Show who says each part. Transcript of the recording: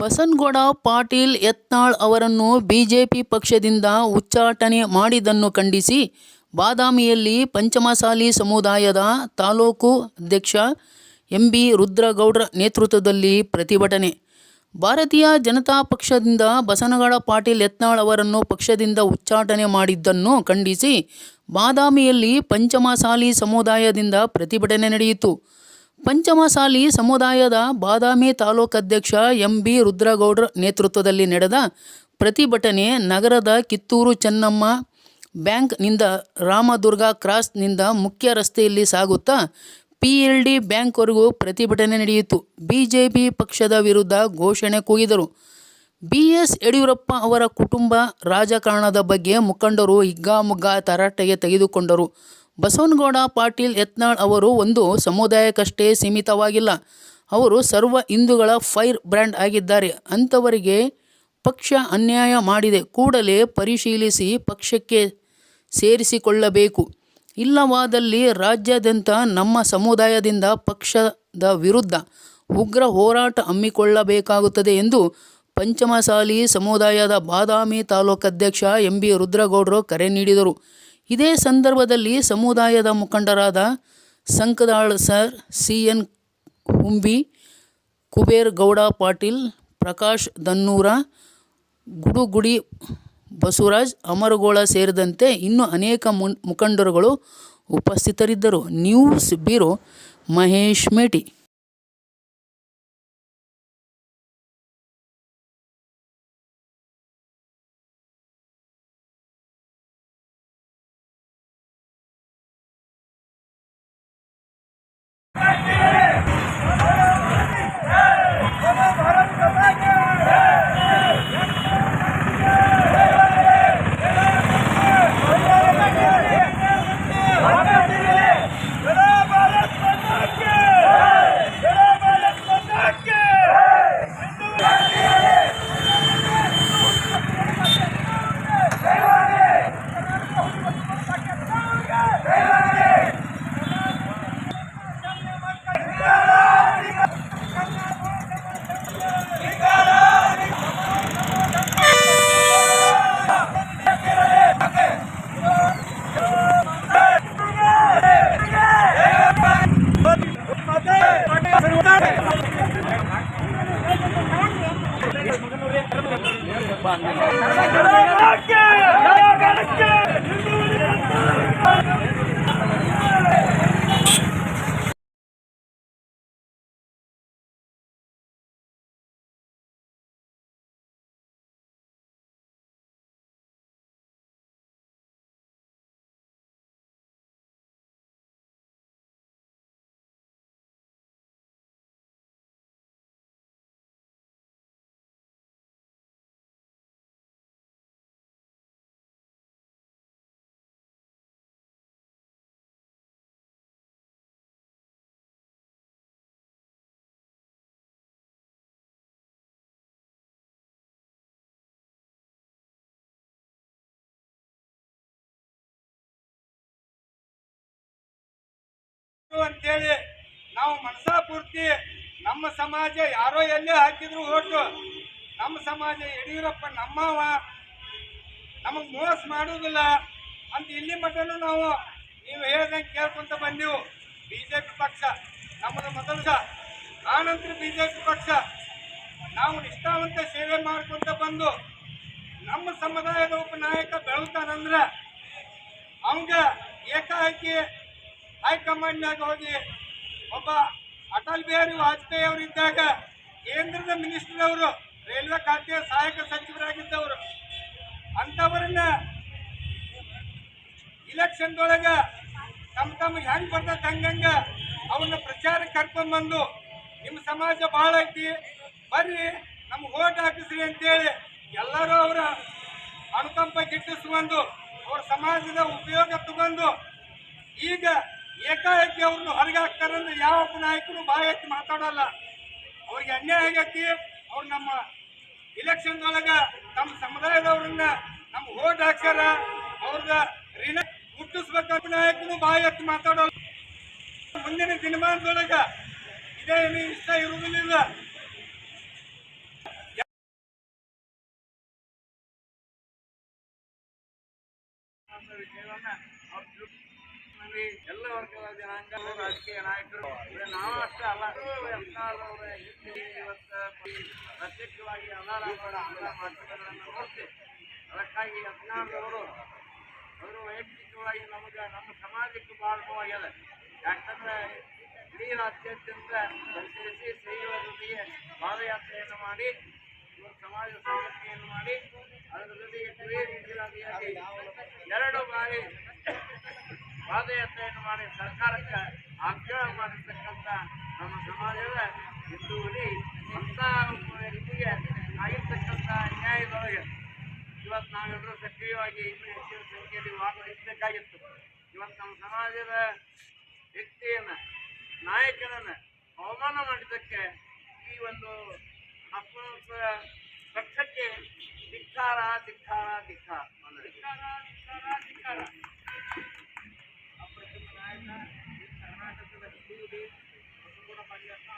Speaker 1: ಬಸನಗೌಡ ಪಾಟೀಲ್ ಯತ್ನಾಳ್ ಅವರನ್ನು ಬಿಜೆಪಿ ಪಕ್ಷದಿಂದ ಉಚ್ಚಾಟನೆ ಮಾಡಿದ್ದನ್ನು ಖಂಡಿಸಿ ಬಾದಾಮಿಯಲ್ಲಿ ಪಂಚಮಸಾಲಿ ಸಮುದಾಯದ ತಾಲೂಕು ಅಧ್ಯಕ್ಷ ಎಂಬಿ ರುದ್ರಗೌಡ್ರ ನೇತೃತ್ವದಲ್ಲಿ ಪ್ರತಿಭಟನೆ. ಭಾರತೀಯ ಜನತಾ ಪಕ್ಷದಿಂದ ಬಸನಗೌಡ ಪಾಟೀಲ್ ಯತ್ನಾಳ್ ಅವರನ್ನು ಪಕ್ಷದಿಂದ ಉಚ್ಚಾಟನೆ ಮಾಡಿದ್ದನ್ನು ಖಂಡಿಸಿ ಬಾದಾಮಿಯಲ್ಲಿ ಪಂಚಮಸಾಲಿ ಸಮುದಾಯದಿಂದ ಪ್ರತಿಭಟನೆ ನಡೆಯಿತು. ಪಂಚಮಸಾಲಿ ಸಮುದಾಯದ ಬಾದಾಮಿ ತಾಲೂಕಧ್ಯಕ್ಷ ಎಂ ಬಿ ರುದ್ರಗೌಡ್ರ ನೇತೃತ್ವದಲ್ಲಿ ನಡೆದ ಪ್ರತಿಭಟನೆ ನಗರದ ಕಿತ್ತೂರು ಚೆನ್ನಮ್ಮ ಬ್ಯಾಂಕ್ನಿಂದ ರಾಮದುರ್ಗ ಕ್ರಾಸ್ನಿಂದ ಮುಖ್ಯ ರಸ್ತೆಯಲ್ಲಿ ಸಾಗುತ್ತಾ ಪಿ ಎಲ್ ಡಿ ಬ್ಯಾಂಕ್ವರೆಗೂ ಪ್ರತಿಭಟನೆ ನಡೆಯಿತು. ಬಿಜೆಪಿ ಪಕ್ಷದ ವಿರುದ್ಧ ಘೋಷಣೆ ಕೂಗಿದರು. ಬಿ ಎಸ್ ಯಡಿಯೂರಪ್ಪ ಅವರ ಕುಟುಂಬ ರಾಜಕಾರಣದ ಬಗ್ಗೆ ಮುಖಂಡರು ಹಿಗ್ಗಾಮುಗ್ಗಾ ತರಾಟೆಗೆ ತೆಗೆದುಕೊಂಡರು. ಬಸವನಗೌಡ, ಪಾಟೀಲ್, ಯತ್ನಾಳ್ ಅವರು ಒಂದು ಸಮುದಾಯಕ್ಕಷ್ಟೇ ಸೀಮಿತವಾಗಿಲ್ಲ. ಅವರು ಸರ್ವ ಹಿಂದೂಗಳ ಫೈರ್ ಬ್ರ್ಯಾಂಡ್ ಆಗಿದ್ದಾರೆ. ಅಂಥವರಿಗೆ ಪಕ್ಷ ಅನ್ಯಾಯ ಮಾಡಿದೆ. ಕೂಡಲೇ ಪರಿಶೀಲಿಸಿ ಪಕ್ಷಕ್ಕೆ ಸೇರಿಸಿಕೊಳ್ಳಬೇಕು. ಇಲ್ಲವಾದಲ್ಲಿ ರಾಜ್ಯಾದ್ಯಂತ ನಮ್ಮ ಸಮುದಾಯದಿಂದ ಪಕ್ಷದ ವಿರುದ್ಧ ಉಗ್ರ ಹೋರಾಟ ಹಮ್ಮಿಕೊಳ್ಳಬೇಕಾಗುತ್ತದೆ ಎಂದು ಪಂಚಮಸಾಲಿ ಸಮುದಾಯದ ಬಾದಾಮಿ ತಾಲೂಕಾಧ್ಯಕ್ಷ ಎಂ ಬಿ ರುದ್ರಗೌಡರು ಕರೆ ನೀಡಿದರು. ಇದೇ ಸಂದರ್ಭದಲ್ಲಿ ಸಮುದಾಯದ ಮುಖಂಡರಾದ Sankadal sir C N Humbi, Kuber Gowda Patil, Prakash Dannur, Gudugudi Basavaraj, Amaragol ಸೇರಿದಂತೆ ಇನ್ನೂ ಅನೇಕ ಮುಖಂಡರುಗಳು ಉಪಸ್ಥಿತರಿದ್ದರು. ನ್ಯೂಸ್ ಬ್ಯೂರೋ ಮಹೇಶ್ ಮೇಟಿ বাংলা
Speaker 2: ಅಂತೇಳಿ ನಾವು ಮನಸಾ ಪೂರ್ತಿ ನಮ್ಮ ಸಮಾಜ ಯಾರೋ ಎಲ್ಲೇ ಹಾಕಿದ್ರು ಓಟು. ನಮ್ಮ ಸಮಾಜ ಯಡಿಯೂರಪ್ಪ ನಮ್ಮವ ನಮಗೆ ಮೋಸ ಮಾಡುವುದಿಲ್ಲ ಅಂತ ಇಲ್ಲಿ ಮಟ್ಟನು ನಾವು ನೀವು ಹೇಳ್ದಂಗೆ ಕೇಳ್ಕೊಂತ ಬಂದೆವು. ಬಿಜೆಪಿ ಪಕ್ಷ ನಮ್ಮದು ಮೊದಲ ಆನಂತರ ಬಿಜೆಪಿ ಪಕ್ಷ. ನಾವು ನಿಷ್ಠಾವಂತ ಸೇವೆ ಮಾಡ್ಕೊಂತ ಬಂದು ನಮ್ಮ ಸಮುದಾಯದ ಉಪನಾಯಕ ನಾಯಕ ಬೆಳತಾನಂದ್ರ ಅವಂಗ ಏಕಾಏಕಿ ಹೈಕಮಾಂಡ್ನಾಗ ಹೋಗಿ ಒಬ್ಬ ಅಟಲ್ ಬಿಹಾರಿ ವಾಜಪೇಯಿ ಅವರು ಇದ್ದಾಗ ಕೇಂದ್ರದ ಮಿನಿಸ್ಟರ್ ಅವರು ರೈಲ್ವೆ ಖಾತೆಯ ಸಹಾಯಕ ಸಚಿವರಾಗಿದ್ದವರು. ಅಂಥವರನ್ನ ಇಲೆಕ್ಷನ್ದೊಳಗ ತಮ್ಮ ತಮ್ಮ ಹೆಂಗ್ ಬರ್ತೈತೆ ಹಂಗಂಗ ಅವನ್ನ ಪ್ರಚಾರಕ್ಕೆ ಕರ್ಕೊಂಡ್ಬಂದು ನಿಮ್ಮ ಸಮಾಜ ಭಾಳ ಐತಿ, ಬರ್ರಿ ನಮ್ಗೆ ಓಟ್ ಹಾಕಿಸ್ರಿ ಅಂತೇಳಿ ಎಲ್ಲರೂ ಅವರ ಅನುಕಂಪ ಗಿಟ್ಟಿಸ್ಕೊಂಡು ಅವ್ರ ಸಮಾಜದ ಉಪಯೋಗ ತಗೊಂಡು ಈಗ ಏಕಾಏಕಿ ಅವ್ರನ್ನ ಹೊರಗೆ ಹಾಕ್ತಾರಂದ್ರೆ ಯಾವ ನಾಯಕರು ಬಾಯಿ ಎತ್ತಿ ಮಾತಾಡಲ್ಲ. ಅವ್ರಿಗೆ ಅನ್ಯಾಯ ಆಗೈತಿ ಅವ್ರು ನಮ್ಮ ಇಲೆಕ್ಷನ್ದೊಳಗೆ ನಮ್ಮ ಸಮುದಾಯದವ್ರನ್ನ ನಮ್ಮ ಓಟ್ ಹಾಕ್ಯಾರ ಅವ್ರದ ಋಣ ಹುಟ್ಟಿಸ್ಬೇಕ ನಾಯಕನು ಬಾಯಿ ಎತ್ತಿ ಮಾತಾಡಲ್ಲ. ಮುಂದಿನ ದಿನಮಾನದೊಳಗೆ ಇದೇನು ಇಷ್ಟ ಇರುವುದಿಲ್ಲ.
Speaker 3: ವರ್ಗದ ಜನಾಂಗ, ರಾಜಕೀಯ ನಾಯಕರು. ನಾವು ಅಷ್ಟೇ ಅಲ್ಲ. ಇವತ್ತು? ಪ್ರತ್ಯಕ್ಷವಾಗಿ ಅನಾರಾಮ ಮಾಧ್ಯಮಗಳನ್ನು ನೋಡ್ತೇವೆ. ಅದಕ್ಕಾಗಿ ಯತ್ನಾಳ್ ಅವರು ವೈಯಕ್ತಿಕವಾಗಿ ನಮಗೆ, ನಮ್ಮ ಸಮಾಜಕ್ಕೆ ಭಾಳ ನೋವಾಗ್ಯದ ಯಾಕಂದ್ರೆ ಇಡೀ ರಾಜ್ಯಾದ್ಯಂತ ಸೇರಿಸಿ ಶೈವ ಜೊತೆಗೆ ಪಾದಯಾತ್ರೆಯನ್ನು ಮಾಡಿ ಸಮಾಜ ಸಂಘಟನೆಯನ್ನು ಮಾಡಿ, ಅದರ ಜೊತೆಗೆ ಎರಡು ಬಾರಿ ಪಾದಯಾತ್ರೆಯನ್ನು ಮಾಡಿ ಸರ್ಕಾರಕ್ಕೆ ಆಗ್ರಹ ಮಾಡಿರ್ತಕ್ಕಂಥ ನಮ್ಮ ಸಮಾಜದ ಹಿಂದೂ ಹುಲಿ ಅಂತ ವ್ಯಕ್ತಿಗೆ ಆಗಿರ್ತಕ್ಕಂಥ ಅನ್ಯಾಯದೊಳಗೆ ಇವತ್ತು ನಾವೆಲ್ಲರೂ ಸಕ್ರಿಯವಾಗಿ ಇನ್ನೂ ಹೆಚ್ಚಿನ ಸಂಖ್ಯೆಯಲ್ಲಿ ಭಾಗವಹಿಸಬೇಕಾಗಿತ್ತು. ಇವತ್ತು ನಮ್ಮ ಸಮಾಜದ ವ್ಯಕ್ತಿಯನ್ನು, ನಾಯಕನನ್ನ ಅವಮಾನ ಮಾಡಿದ್ದಕ್ಕೆ ಈ ಒಂದು ಅಪ್ಪ ಪಕ್ಷಕ್ಕೆ ಧಿಕ್ಕಾರ ಧಿಕ್ಕಾರ ಧಿಕ್ಕಾರ. ಧಿಕ್ಕಾರ ಧಿಕ್ಕಾರ ಧಿಕ್ಕಾರ. ಅಪ್ರತಿಮ ನಾಯಕ ಈ ಕರ್ನಾಟಕದ ಹಿಂದೂ ಬಸವನ ಮನೆಯನ್ನ